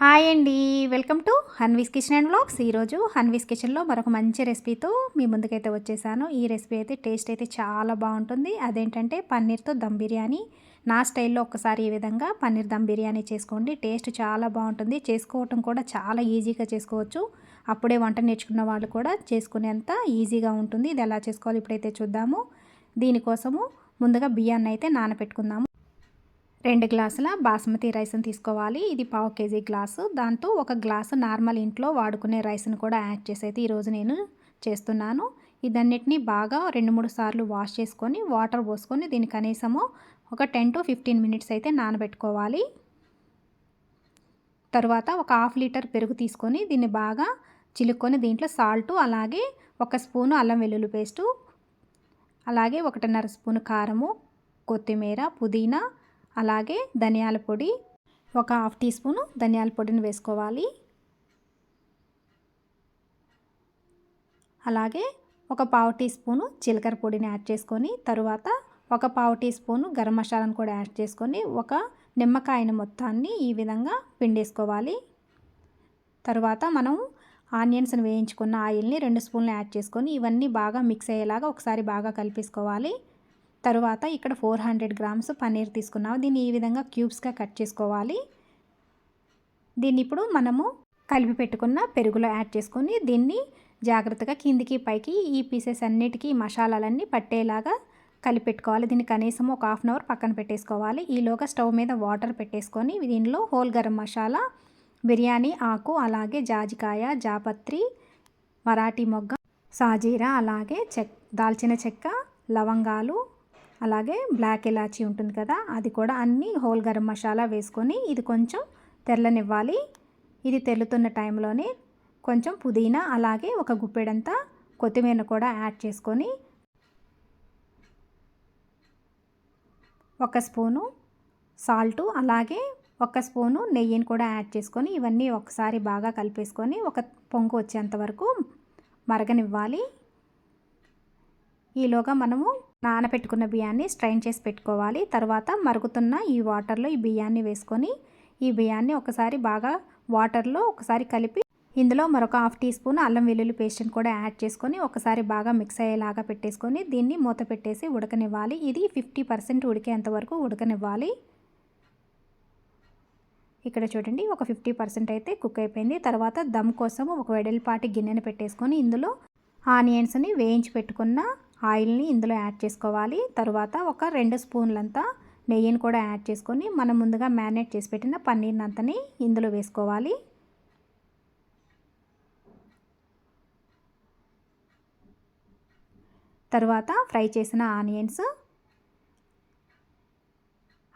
Hi అండి. Welcome to Hanvi's kitchen and blogs ఈరోజు హన్వీస్ కిచెన్లో మరొక మంచి రెసిపీతో మీ ముందుకైతే వచ్చేసాను. ఈ రెసిపీ అయితే టేస్ట్ అయితే చాలా బాగుంటుంది. అదేంటంటే పన్నీర్తో దమ్ బిర్యానీ. నా స్టైల్లో ఒకసారి ఈ విధంగా పన్నీర్ దమ్ బిర్యానీ చేసుకోండి. టేస్ట్ చాలా బాగుంటుంది. చేసుకోవటం కూడా చాలా ఈజీగా చేసుకోవచ్చు. అప్పుడే వంట నేర్చుకున్న వాళ్ళు కూడా చేసుకునేంత ఈజీగా ఉంటుంది. ఇది ఎలా చేసుకోవాలి ఇప్పుడైతే చూద్దాము. దీనికోసము ముందుగా బియ్యాన్ని అయితే నానబెట్టుకుందాము రెండు గ్లాసుల బాస్మతి రైస్ని తీసుకోవాలి. ఇది పావు కేజీ గ్లాసు. దాంతో ఒక గ్లాసు నార్మల్ ఇంట్లో వాడుకునే రైస్ని కూడా యాడ్ చేసి అయితే ఈరోజు నేను చేస్తున్నాను. ఇదన్నిటిని బాగా రెండు మూడు సార్లు వాష్ చేసుకొని వాటర్ పోసుకొని దీని కనీసము ఒక టెన్ టు ఫిఫ్టీన్ మినిట్స్ అయితే నానబెట్టుకోవాలి. తర్వాత ఒక హాఫ్ లీటర్ పెరుగు తీసుకొని దీన్ని బాగా చిలుక్కొని దీంట్లో సాల్టు అలాగే ఒక స్పూను అల్లం వెల్లుల్లి పేస్టు అలాగే ఒకటిన్నర స్పూను కారము కొత్తిమీర పుదీనా అలాగే ధనియాల పొడి ఒక హాఫ్ టీ స్పూను ధనియాల పొడిని వేసుకోవాలి. అలాగే ఒక పావు టీ స్పూను జీలకర్ర పొడిని యాడ్ చేసుకొని తరువాత ఒక పావు టీ స్పూను గరం మసాలాను కూడా యాడ్ చేసుకొని ఒక నిమ్మకాయని మొత్తాన్ని ఈ విధంగా పిండేసుకోవాలి. తరువాత మనం ఆనియన్స్ని వేయించుకున్న ఆయిల్ని రెండు స్పూన్లు యాడ్ చేసుకొని ఇవన్నీ బాగా మిక్స్ అయ్యేలాగా ఒకసారి బాగా కలిపేసుకోవాలి. తరువాత ఇక్కడ ఫోర్ హండ్రెడ్ గ్రామ్స్ పన్నీర్ తీసుకున్నాము దీన్ని ఈ విధంగా క్యూబ్స్గా కట్ చేసుకోవాలి. దీన్ని ఇప్పుడు మనము కలిపి పెట్టుకున్న పెరుగులో యాడ్ చేసుకొని దీన్ని జాగ్రత్తగా కిందికి పైకి ఈ పీసెస్ అన్నిటికీ మసాలాలన్నీ పట్టేలాగా కలిపెట్టుకోవాలి దీన్ని కనీసం ఒక హాఫ్ అన్ అవర్ పక్కన పెట్టేసుకోవాలి. ఈలోగా స్టవ్ మీద వాటర్ పెట్టేసుకొని దీనిలో హోల్ గరం మసాలా బిర్యానీ ఆకు అలాగే జాజికాయ జాపత్రి మరాఠీ మొగ్గ సాజీరా అలాగే చెక్ దాల్చిన చెక్క లవంగాలు అలాగే బ్లాక్ ఇలాచీ ఉంటుంది కదా అది కూడా అన్నీ హోల్ గరం మసాలా వేసుకొని ఇది కొంచెం తెల్లనివ్వాలి ఇది తెల్లుతున్న టైంలోనే కొంచెం పుదీనా అలాగే ఒక గుప్పెడంతా కొత్తిమీర కూడా యాడ్ చేసుకొని ఒక స్పూను సాల్టు అలాగే ఒక స్పూను నెయ్యిని కూడా యాడ్ చేసుకొని ఇవన్నీ ఒకసారి బాగా కలిపేసుకొని ఒక పొంగు వచ్చేంత వరకు మరగనివ్వాలి. ఈలోగా మనము నానబెట్టుకున్న బియ్యాన్ని స్ట్రైన్ చేసి పెట్టుకోవాలి. తర్వాత మరుగుతున్న ఈ వాటర్లో ఈ బియ్యాన్ని వేసుకొని ఈ బియ్యాన్ని ఒకసారి బాగా వాటర్లో ఒకసారి కలిపి ఇందులో మరొక హాఫ్ టీ స్పూన్ అల్లం వెల్లుల్లి పేస్ట్ని కూడా యాడ్ చేసుకొని ఒకసారి బాగా మిక్స్ అయ్యేలాగా పెట్టేసుకొని దీన్ని మూత పెట్టేసి ఉడకనివ్వాలి. ఇది ఫిఫ్టీ పర్సెంట్ ఉడికేంత వరకు ఉడకనివ్వాలి. ఇక్కడ చూడండి ఒక ఫిఫ్టీ పర్సెంట్ అయితే కుక్ అయిపోయింది. తర్వాత దమ్ కోసం ఒక వెడల్పాటి గిన్నెని పెట్టేసుకొని ఇందులో ఆనియన్స్ని వేయించి పెట్టుకున్న ఆయిల్ని ఇందులో యాడ్ చేసుకోవాలి. తర్వాత ఒక రెండు స్పూన్లంతా నెయ్యిని కూడా యాడ్ చేసుకొని మనం ముందుగా మ్యారినేట్ చేసి పెట్టిన పన్నీర్ని అంతని ఇందులో వేసుకోవాలి. తర్వాత ఫ్రై చేసిన ఆనియన్స్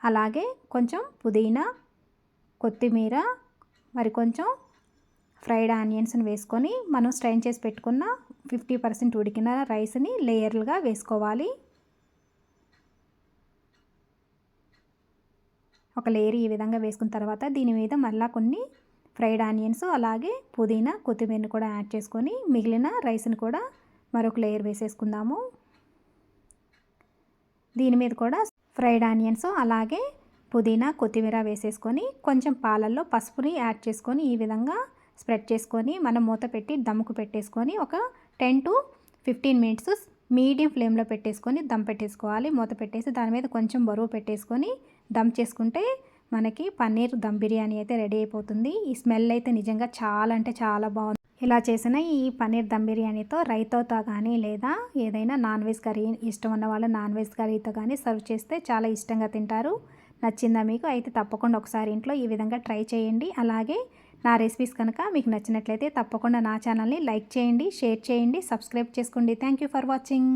అలాగే కొంచెం పుదీనా కొత్తిమీర మరి కొంచెం ఫ్రైడ్ ఆనియన్స్ని వేసుకొని మనం స్ట్రైన్ చేసి పెట్టుకున్న ఫిఫ్టీ పర్సెంట్ ఉడికిన రైస్ని లేయర్లుగా వేసుకోవాలి. ఒక లేయర్ ఈ విధంగా వేసుకున్న తర్వాత దీని మీద మళ్ళీ కొన్ని ఫ్రైడ్ ఆనియన్స్ అలాగే పుదీనా కొత్తిమీరని కూడా యాడ్ చేసుకొని మిగిలిన రైస్ని కూడా మరొక లేయర్ వేసేసుకుందాము. దీని మీద కూడా ఫ్రైడ్ ఆనియన్స్ అలాగే పుదీనా కొత్తిమీర వేసేసుకొని కొంచెం పాలల్లో పసుపుని యాడ్ చేసుకొని ఈ విధంగా స్ప్రెడ్ చేసుకొని మనం మూత పెట్టి దమ్ముకు పెట్టేసుకొని ఒక ten to fifteen minutes medium ఫ్లేమ్లో పెట్టేసుకొని దమ్ పెట్టేసుకోవాలి. మూత పెట్టేసి దాని మీద కొంచెం బరువు పెట్టేసుకొని దమ్ చేసుకుంటే మనకి పన్నీర్ దమ్ బిర్యానీ అయితే రెడీ అయిపోతుంది. ఈ స్మెల్ అయితే నిజంగా చాలా అంటే చాలా బాగుంది. ఇలా చేసిన ఈ పన్నీర్ దమ్ బిర్యానీతో రైతాతో కానీ లేదా ఏదైనా నాన్ వెజ్ కర్రీ ఇష్టం ఉన్న వాళ్ళు నాన్ వెజ్ కర్రీతో కానీ సర్వ్ చేస్తే చాలా ఇష్టంగా తింటారు. నచ్చిందా మీకు? అయితే తప్పకుండా ఒకసారి ఇంట్లో ఈ విధంగా ట్రై చేయండి. అలాగే నా రెసిపీస్ కనుక మీకు నచ్చినట్లయితే తప్పకుండా నా ఛానల్ని లైక్ చేయండి షేర్ చేయండి సబ్స్క్రైబ్ చేసుకోండి. Thank for watching